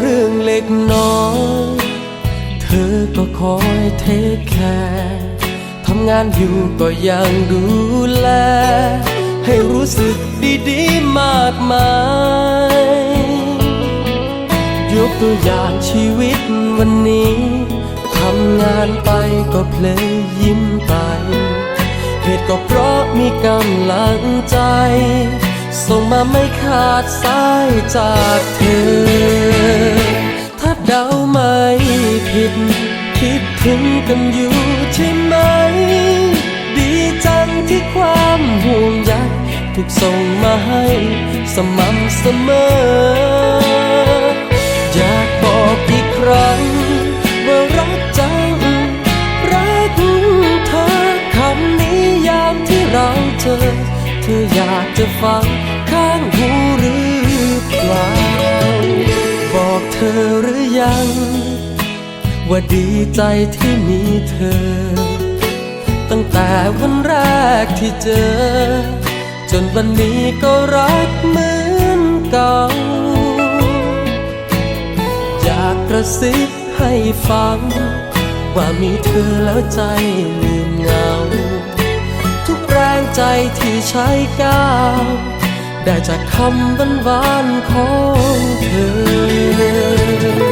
เรื่องเล็กน้อย เธอก็คอยเทคแคร์ทำงานอยู่ก็ยังดูแล ให้รู้สึกดีๆมากมาย ยกตัวอย่างชีวิตวันนี้ทำงานไปก็เพลยยิ้มไป เหตุก็เพราะมีกำลังใจ ส่งมาไม่ขาดสายจากเธอ ถ้าเดาไม่ผิด คิดถึงกันอยู่ใช่ไหม ดีจังที่ความห่วงใยถูกส่งมาให้สม่ำเสมอ อยากบอกอีกครั้งว่ารักจัง รักเธอคำนี้ยามที่เราเจอ เธออยากจะฟังข้างหูหรือเปล่า บอกเธอหรือยัง ว่าดีใจที่มีเธอ ตั้งแต่วันแรกที่เจอ จนวันนี้ก็รักเหมือนเก่า อยากกระซิบให้ฟัง ว่ามีเธอแล้วใจลืมเหงา แรงใจที่ใช้ก้าวได้จากคำบันวานๆของเธอ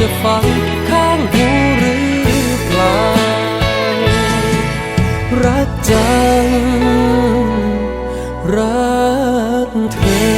จะฟังข้างหูหรือเปล่า รักจัง รักเธอ